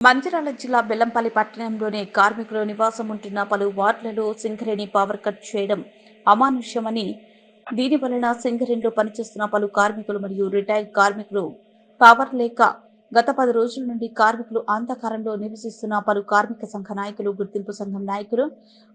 మంచిర్యాల జిల్లా బెల్లంపల్లి పట్టణంలోని కార్మికులు నివాసం ఉంటున్న పలు వార్డులలో సింగరేణి పవర్ కట్ చేయడం అమానుష్యమని దీని వలన సింగరేణిలో పనిచేస్తున్న పలు కార్మికులు మరియు రిటైర్డ్ కార్మికులు పవర్ లేక గత పది రోజుల నుండి కార్మికులు అంధకారంలో నివసిస్తున్న పలు కార్మిక సంఘ నాయకులు గుర్తింపు సంఘం నాయకులు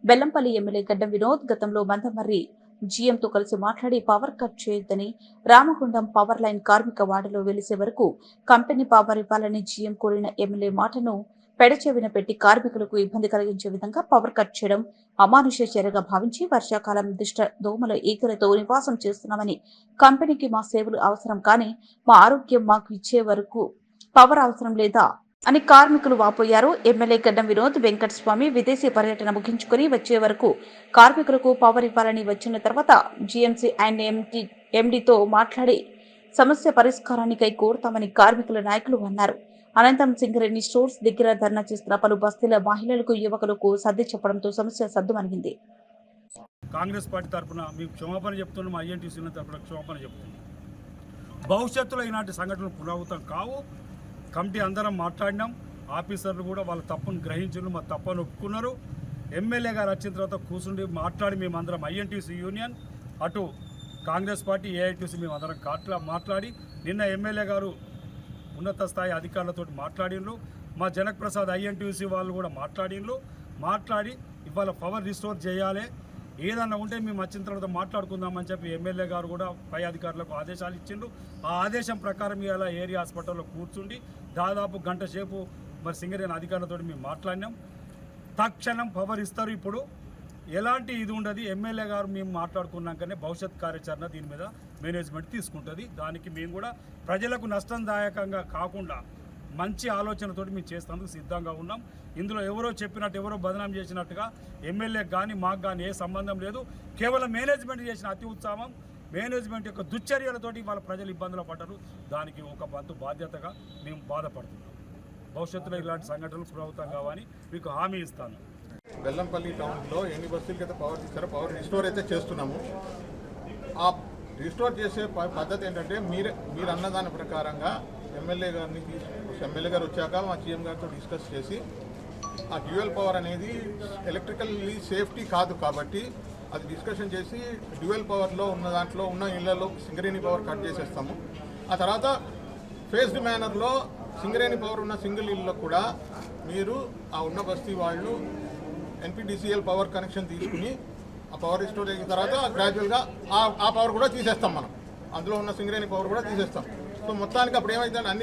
బెల్లంపల్లి ఎమ్మెల్యే గడ్డం వినోద్ గతంలో మందమర్రి జీఎంతో కలిసి మాట్లాడి పవర్ కట్ చేయొద్దని రామగుండం పవర్ లైన్ కార్మిక వార్డులో వెలిసే వరకు కంపెనీ పవర్ ఇవ్వాలని జీఎం కోరిన ఎమ్మెల్యే మాటను పెడచెవిన పెట్టి కార్మికులకు ఇబ్బంది కలిగించే విధంగా పవర్ కట్ చేయడం అమానుష చర్యగా భావించి వర్షాకాలం దిష్ట దోమల ఈకలతో నివాసం చేస్తున్నామని కంపెనీకి మా సేవలు అవసరం కానీ మా ఆరోగ్యం మాకు ఇచ్చే వరకు పవర్ అవసరం లేదా అని కార్మికులు వాపోయారు. ఎమ్మెల్యే గడ్డం వినోద్ వెంకటస్వామి విదేశీ పర్యటన ముగించుకుని వచ్చే వరకు కార్మికులకు పవర్ ఇవ్వాలని వచ్చిన తర్వాత జీఎంసీ అండ్ ఎంటీ ఎండితో మాట్లాడి సమస్య పరిష్కారానికై కోరుతామని కార్మికుల నాయకులు అన్నారు. అనంతరం సింగరేణి స్టోర్స్ దగ్గర ధర్నా చేస్తున్న పలు బస్తీల మహిళలకు యువకులకు సర్ది చెప్పడంతో సమస్య సద్దుమణిగింది కాంగ్రెస్ పార్టీ తరఫున మేము క్షమాపణ చెప్తున్నాం ఐఎన్టీసీ తరఫున క్షమాపణ చెప్తున్నాం. భవిష్యత్తులో ఇలాంటి సంఘటనలు పునరావృతం కావు. కమిటీ అందరం మాట్లాడినాం. ఆఫీసర్లు కూడా వాళ్ళ తప్పును గ్రహించారు మా తప్పని ఒప్పుకున్నారు. ఎమ్మెల్యే గారు వచ్చిన తర్వాత కూర్చుండి మాట్లాడి మేమందరం ఐఎన్టీసీ యూనియన్ అటు కాంగ్రెస్ పార్టీ ఏఐటీసీ మేము అందరం కాట్లా మాట్లాడి నిన్న ఎమ్మెల్యే గారు ఉన్నత స్థాయి అధికారులతో మాట్లాడిండ్రు. మా జనక్ ప్రసాద్ ఐఎన్టీసీ వాళ్ళు కూడా మాట్లాడిండ్రు. మాట్లాడి ఇవాళ పవర్ రిస్టోర్ చేయాలి. ఏదన్నా ఉంటే మేము వచ్చిన తర్వాత మాట్లాడుకుందామని చెప్పి ఎమ్మెల్యే గారు కూడా పై అధికారులకు ఆదేశాలు ఇచ్చిండ్రు. ఆ ఆదేశం ప్రకారం ఇలా ఏరియా హాస్పిటల్లో కూర్చుండి దాదాపు గంట సేపు మరి సింగరేణి అధికారులతో మేము మాట్లాడినాం. తక్షణం పవర్ ఇస్తారు ఇప్పుడు. ఎలాంటి ఇది ఉండదు. ఎమ్మెల్యే గారు మేము మాట్లాడుకున్నాకనే భవిష్యత్ కార్యాచరణ దీని మీద మేనేజ్మెంట్ తీసుకుంటుంది. దానికి మేము కూడా ప్రజలకు నష్టందాయకంగా కాకుండా మంచి ఆలోచనతోటి మేము చేసేందుకు సిద్ధంగా ఉన్నాం. ఇందులో ఎవరో చెప్పినట్టు ఎవరో బదనాం చేసినట్టుగా ఎమ్మెల్యేకి కానీ మాకు కానీ ఏ సంబంధం లేదు. కేవలం మేనేజ్మెంట్ చేసిన అతి ఉత్సాహం మేనేజ్మెంట్ యొక్క దుశ్చర్యలతోటి వాళ్ళ ప్రజలు ఇబ్బందులు పడ్డారు. దానికి ఒక వంతు బాధ్యతగా మేము బాధపడుతున్నాం. భవిష్యత్తులో ఇలాంటి సంఘటనలు ప్రభుత్వం కావని మీకు హామీ ఇస్తాను. బెల్లంపల్లి టౌన్లో ఎన్ని బస్సులకి అయితే పవర్ ఇచ్చారో పవర్ రిస్టోర్ అయితే చేస్తున్నాము. ఆ రిస్టోర్ చేసే ప- పద్ధతి ఏంటంటే మీరు మీరు అన్నదాని ప్రకారంగా ఎమ్మెల్యే గారిని ఎమ్మెల్యే గారు వచ్చాక మా సీఎం గారితో డిస్కస్ చేసి ఆ డ్యూయల్ పవర్ అనేది ఎలక్ట్రికల్లీ సేఫ్టీ కాదు కాబట్టి అది డిస్కషన్ చేసి డ్యూయల్ పవర్లో ఉన్న దాంట్లో ఉన్న ఇళ్ళలో సింగరేణి పవర్ కట్ చేసేస్తాము. ఆ తర్వాత ఫేస్డ్ మేనర్లో సింగరేణి పవర్ ఉన్న సింగిల్ ఇళ్ళలో కూడా మీరు ఆ ఉన్న బస్తీ వాళ్ళు ఎన్పిడిసిఎల్ పవర్ కనెక్షన్ తీసుకుని ఆ పవర్ రిస్టోర్ అయిన తర్వాత గ్రాడ్యువల్గా ఆ ఆ పవర్ కూడా తీసేస్తాం మనం. అందులో ఉన్న సింగరేణి పవర్ కూడా తీసేస్తాం. సో మొత్తానికి అప్పుడు ఏమైందంటే అన్ని